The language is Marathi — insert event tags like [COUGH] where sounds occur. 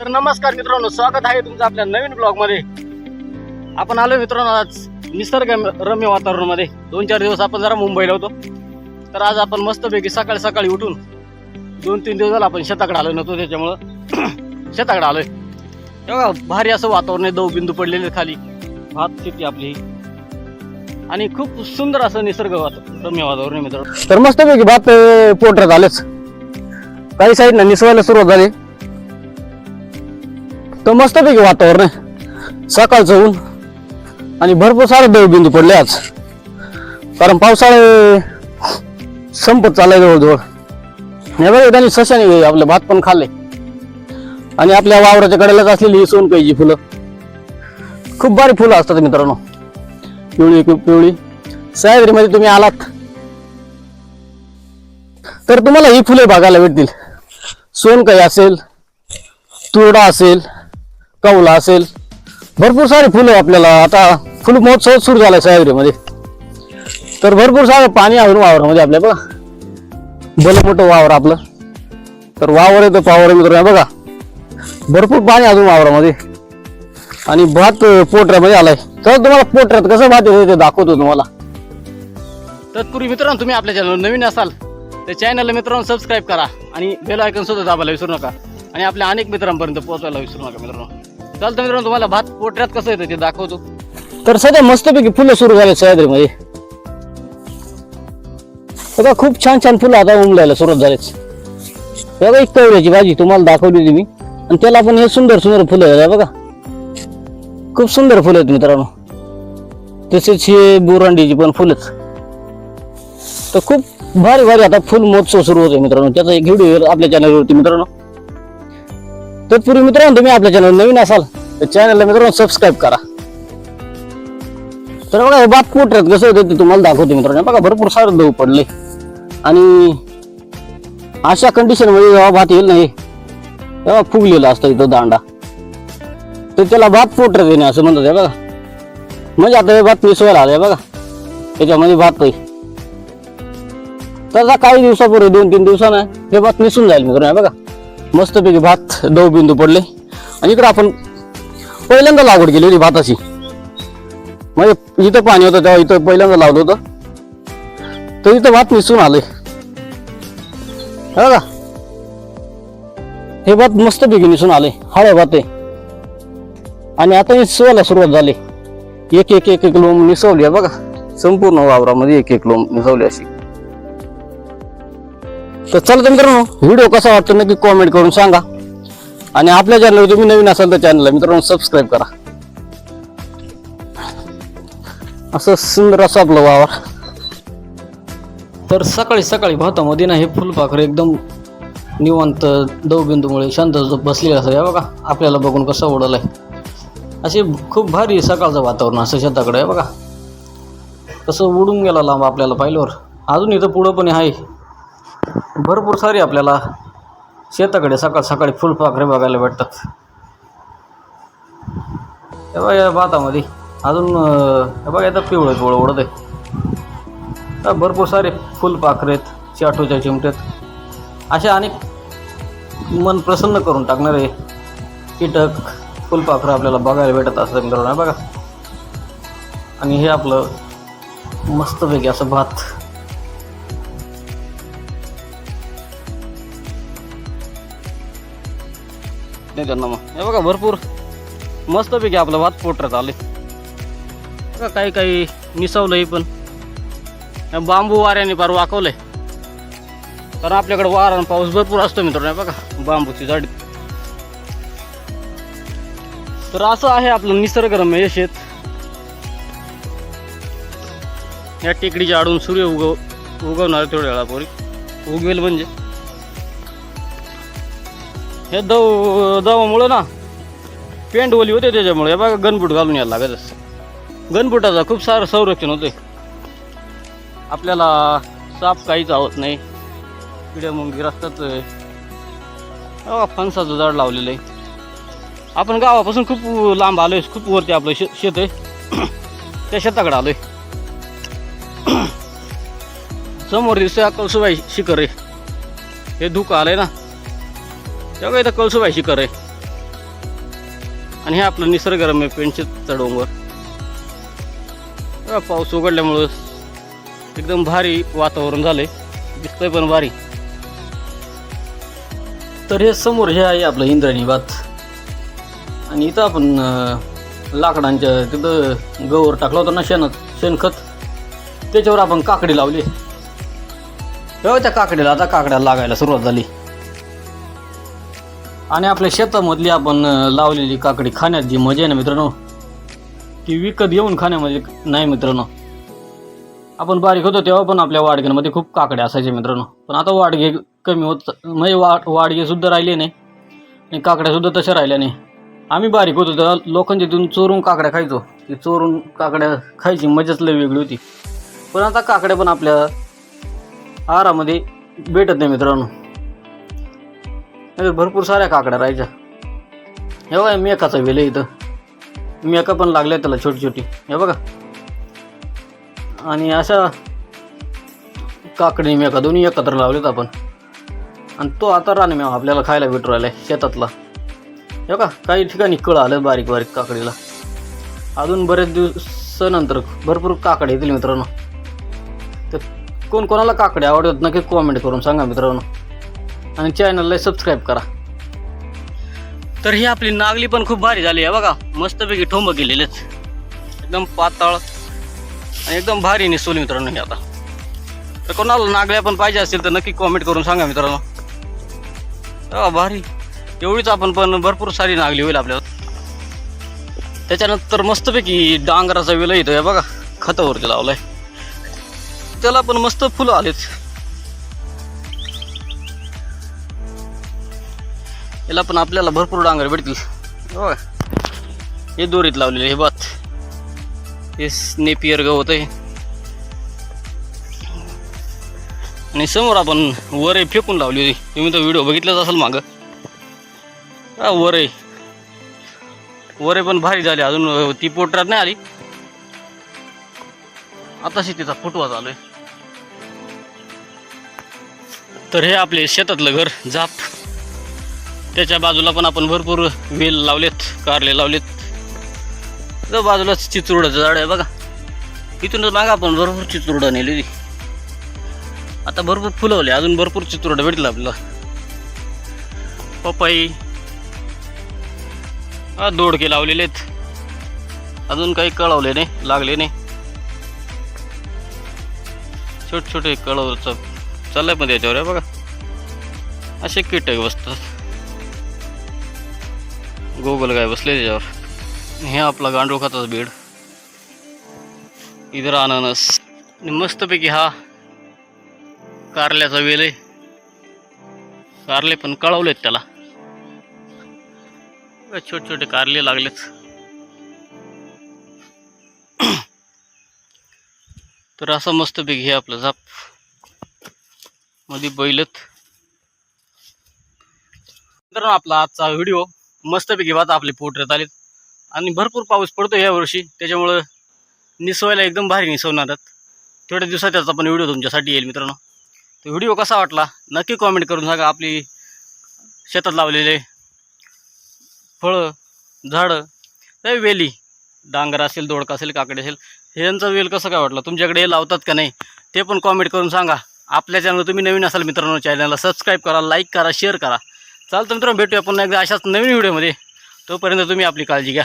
तर नमस्कार मित्रांनो स्वागत आहे तुमचं आपल्या नवीन ब्लॉगमध्ये आपण आलो मित्रांनो आज निसर्ग रम्य वातावरणामध्ये. दोन चार दिवस आपण जरा मुंबईला होतो. तर आज आपण मस्तपैकी सकाळी सकाळी उठून दोन तीन दिवस झाला आपण शेताकडे आलो नव्हतो त्याच्यामुळं. [CLEARS THROAT] शेताकडे आलोय. तेव्हा भारी असं वातावरण आहे दव बिंदू पडलेले खाली. भात शेती आपली. आणि खूप सुंदर असं निसर्ग रम्य वातावरण आहे मित्रांनो. तर मस्तपैकी भात पोटर झालेच काही साईडनं निसवायला सुरुवात झाली. तर मस्तपैकी वातावरण आहे. सकाळचं ऊन आणि भरपूर सारे देवबिंदू पडले आज. कारण पावसाळे संपत चाललाय जवळजवळ. नाही बघा त्यांनी सशाने आपलं भात पण खाल्ले. आणि आपल्या वावराच्या कडेलाच असलेली ही सोनकाईची फुलं. खूप भारी फुलं असतात मित्रांनो. पिवळी खूप पिवळी. सह्याद्रीमध्ये तुम्ही आलात. तर तुम्हाला ही फुले बघायला भेटतील. सोनकाई असेल तुरडा असेल कौला असेल. भरपूर सारी फुलं आपल्याला आता फुल महोत्सव सुरू झाला सह्याद्रीमध्ये तर भरपूर सारं पाणी आहे वावरामध्ये आपल्या बघा. भलं मोठं वावर आपलं. तर वावर आहे तर पावर मित्र बघा. भरपूर पाणी अजून वावरामध्ये. आणि भात पोटऱ्यामध्ये आलाय. तर तुम्हाला पोटऱ्यात कसं भात येतो ते दाखवतो तुम्हाला. तत्पूर्वी मित्रांनो तुम्ही आपल्या चॅनल नवीन असाल तर चॅनलला मित्रांनो सबस्क्राईब करा आणि बेल आयकन सुद्धा दाबायला विसरू नका. आणि आपल्या अनेक मित्रांपर्यंत पोहोचवायला विसरू नका मित्रांनो. चालतं मित्रांनो तुम्हाला भात पोटऱ्यात कसं येतं ते दाखवतो. तर सध्या मस्तपैकी फुलं सुरू झाले सह्याद्रीमध्ये. बघा खूप छान छान फुलं आता उमलायला सुरुवात झालेच बघा एक कवड्याची भाजी तुम्हाला दाखवली होती मी. आणि त्याला पण हे सुंदर सुंदर फुलं आहेत बघा. खूप सुंदर फुलं आहेत मित्रांनो. तसेच हे बोरांडीची पण फुलंच तर खूप भारी भारी आता फुल महोत्सव सुरू होतोय मित्रांनो. त्याचा एक व्हिडिओ आपल्या चॅनलवरती मित्रांनो. तत्पूर्वी मित्रांनो तुम्ही आपल्या चॅनल नवीन असाल तर चॅनलला मित्रांनो सबस्क्राईब करा. तर बघा हे बात पोटऱ्यात कसं होतं ते तुम्हाला दाखवते मित्रांनो. बघा भरपूर सारं दव पडले. आणि अशा कंडिशनमध्ये जेव्हा भात येईल नाही तेव्हा फुगलेला असतं इथं दांडा. तर त्याला भात पोटऱ्यात येणे असं म्हणतात हे बघा. म्हणजे आता हे भात मिसवायला आहे बघा. त्याच्यामध्ये भात आहे. तर काही दिवसापूर्वी दोन तीन दिवसानं हे भात मिसून जाईल मित्रांनो बघा. मस्तपैकी भात दव बिंदू पडले. आणि इकडं आपण पहिल्यांदा लागवड केली होती भाताची. म्हणजे इथं पाणी होतं तेव्हा इथं पहिल्यांदा लावलं होतं. तर इथं भात मिसळून आले का हे भात मस्तपैकी मिसळून आले हळ्या भात आहे आणि आता निसवायला सुरुवात झाली. एक एक एक एक लोंब निसवली आहे बघा. संपूर्ण वावरामध्ये एक एक लोंब निसवली अशी. तर चला तर मित्रांनो व्हिडिओ कसा वाटतो नक्की कॉमेंट करून सांगा. आणि आपल्या चॅनलवर तुम्ही नवीन असाल तर चॅनलला मित्रांनो सबस्क्राईब करा. असं सुंदर असं आपलं वावर. तर सकाळी सकाळी भातामध्ये ना हे फुलपाखर एकदम निवांत दवबिंदूमुळे शांत बसलेलं असं या बघा आपल्याला बघून कसं ओढलं आहे असे खूप भारी सकाळचं वातावरण असं शेताकडे आहे बघा. कसं उडून गेला लांब आपल्याला पाहिल्यावर. अजून इथं पुढं पण आहे. भरपूर सारी आपल्याला शेताकडे सकाळ सकाळी फुलपाखरे बघायला भेटतात. हे बघा या भातामध्ये. अजून हे बघा येतात पिवळं पिवळं उडत आहे तर भरपूर सारे फुलपाखरे आहेत चाटूच्या चिमट्यात. अशा अनेक मन प्रसन्न करून टाकणारे कीटक फुलपाखरं आपल्याला बघायला भेटत असतात मित्रांनो बघा. आणि हे आपलं मस्तपैकी असं भात. नाही त्यांना मग. हे बघा भरपूर. मस्तपैकी आपलं भात पोटऱ्यात आले. बघा काही काही निसवलंय पण. बांबू वाऱ्याने फार वाकवलंय. कारण आपल्याकडे वारा आणि पाऊस भरपूर असतो मित्रांनो हे बघा बांबूची झाडी. तर असं आहे आपलं निसर्गरम्य हे शेत. या टेकडीच्या आडून सूर्य उगव उगवणार तेवढ्या वेळापूर्वी. उगवेल म्हणजे. हे दव दवामुळं ना पेंट ओली होते त्याच्यामुळे. बघा गनबूट घालून यायला लागत गनबुटाचा खूप सारं संरक्षण होते आपल्याला साप काहीच आवत नाही. किड्या मुंगी रस्त्यात फणसाचं झाड लावलेलं आहे. आपण गावापासून खूप लांब आलोय खूप वरती आपलं शे शेत आहे. [CLEARS THROAT] त्या शेताकडे आलोय. [CLEARS THROAT] समोर दिसतोय अकलसुबाई शिखर आहे. हे धुकं आलंय ना. तेव्हा इथं कळसुबाई शिखर आहे आणि हे आपलं निसर्गरम्य पेंटचे डोंगर. पाऊस उघडल्यामुळं एकदम भारी वातावरण झालंय. दिसतंय पण भारी. तर हे समोर हे आहे आपलं इंद्रायणी बात आणि इथं आपण लाकडांच्या तिथं गवर टाकलं होतं ना शेणात शेणखत. त्याच्यावर आपण काकडी लावली. तेव्हा त्या काकडीला आता काकड्या लागायला सुरुवात झाली. आणि आपल्या शेतामधली आपण लावलेली काकडी खाण्यात जी मजा आहे ना मित्रांनो ती विकत येऊन खाण्यामध्ये नाही मित्रांनो. आपण बारीक होतो तेव्हा पण आपल्या वाडग्यांमध्ये खूप काकडे असायचे मित्रांनो. पण आता वाडगे कमी होत म्हणजे वा वाडगेसुद्धा राहिले नाही आणि काकड्यासुद्धा तशा राहिल्या नाही. आम्ही बारीक होतो तेव्हा लोकांच्या तिथून चोरून काकड्या खायचो. ती चोरून काकड्या खायची मजाच लय वेगळी होती. पण आता काकड्या पण आपल्या आहारामध्ये भेटत नाही मित्रांनो. नाहीतर भरपूर साऱ्या काकड्या राहायच्या. हे बघा मेकाचा वेल आहे इथं. मेका पण लागल्या त्याला छोटी छोटी. हे बघा. आणि अशा काकडी मेका दोन्ही एकत्र लावलेत आपण. आणि तो आता रानमेवा आपल्याला खायला भेटू राहिला आहे शेतातला. हे बघा काही ठिकाणी कळ आलं बारीक बारीक काकडीला. अजून बरेच दिवसानंतर भरपूर काकडे येतील मित्रांनो. तर कोण कोणाला काकडे आवडतात नक्की कॉमेंट करून सांगा मित्रांनो. आणि चॅनलला सबस्क्राईब करा. तर ही आपली नागली पण खूप भारी झाली आहे बघा. मस्तपैकी ठोंब गेलेलेच एकदम पातळ आणि एकदम भारी निसवली मित्रांनो हे आता. तर कोणाला नागल्या पण पाहिजे असतील तर नक्की कॉमेंट करून सांगा मित्रांनो. भारी. एवढीच आपण पण भरपूर सारी नागली होईल आपल्याला. त्याच्यानंतर मस्तपैकी डांगराचा वेल येतो बघा. खतावरती लावलाय. त्याला पण मस्त फुलं आलेत. याला पण आपल्याला भरपूर डांगर भेटतील. हो हे दोरीत लावलेले हे बात. हे नेपियर गवत आहे. आणि समोर आपण वरे फेकून लावली होती. तुम्ही तो व्हिडिओ बघितलाच असेल मागं. हा वरे वरे पण भारी झाले. अजून ती पोटरात नाही आली. आताशी तिचा फुटवा चालू आहे. तर हे आपले शेतातलं घर जाप त्याच्या बाजूला पण आपण भरपूर वेल लावलेत कारले लावलेत. जो बाजूलाच चिचुरडाचं झाड आहे बघा. इथूनच मागा आपण भरपूर चिचुरडा नेली आता भरपूर फुलवले अजून भरपूर चिचुरडा भेटलं आपल्याला. पपई हा दोडके लावलेले आहेत. अजून काही कळवले नाही लागले नाही. छोटे छोटे कळवचं चाललंय पण त्याच्यावर आहे बघा. असे कीटक बसतात गोगल काय बसले त्याच्यावर. हे आपला गांडूळ खाताच बेड. इधर अननस. आणि मस्तपैकी हा कारल्याचा वेल आहे. कारले पण कळवलेत त्याला. छोटे छोटे कारले लागलेत. तर असं मस्तपैकी हे आपलं झाप. मध्ये बैलत. तर आपला आजचा व्हिडिओ मस्तपैकी भात आपले पोटऱ्यात आलेत. आणि भरपूर पाऊस पडतो या वर्षी. त्याच्यामुळं निसवायला एकदम भारी निसवणार थोड्या दिवसात त्याचा पण व्हिडिओ तुमच्यासाठी येईल मित्रांनो. तो व्हिडिओ कसा वाटला? नक्की कॉमेंट करून सांगा. आपली शेतात लावलेले फळं झाडं त्या वेली डांगर असेल दोडका असेल काकडी असेल ह्यांचा वेल कसं काय वाटलं? तुमच्याकडे हे लावतात का नाही? ते पण कॉमेंट करून सांगा. आपल्या चॅनल तुम्ही नवीन असाल मित्रांनो चॅनलला सबस्क्राईब करा लाईक करा शेअर करा. चालतं मित्रांनो भेटूया पुन्हा एकदा अशाच नवीन व्हिडिओमध्ये. तोपर्यंत तुम्ही आपली काळजी घ्या.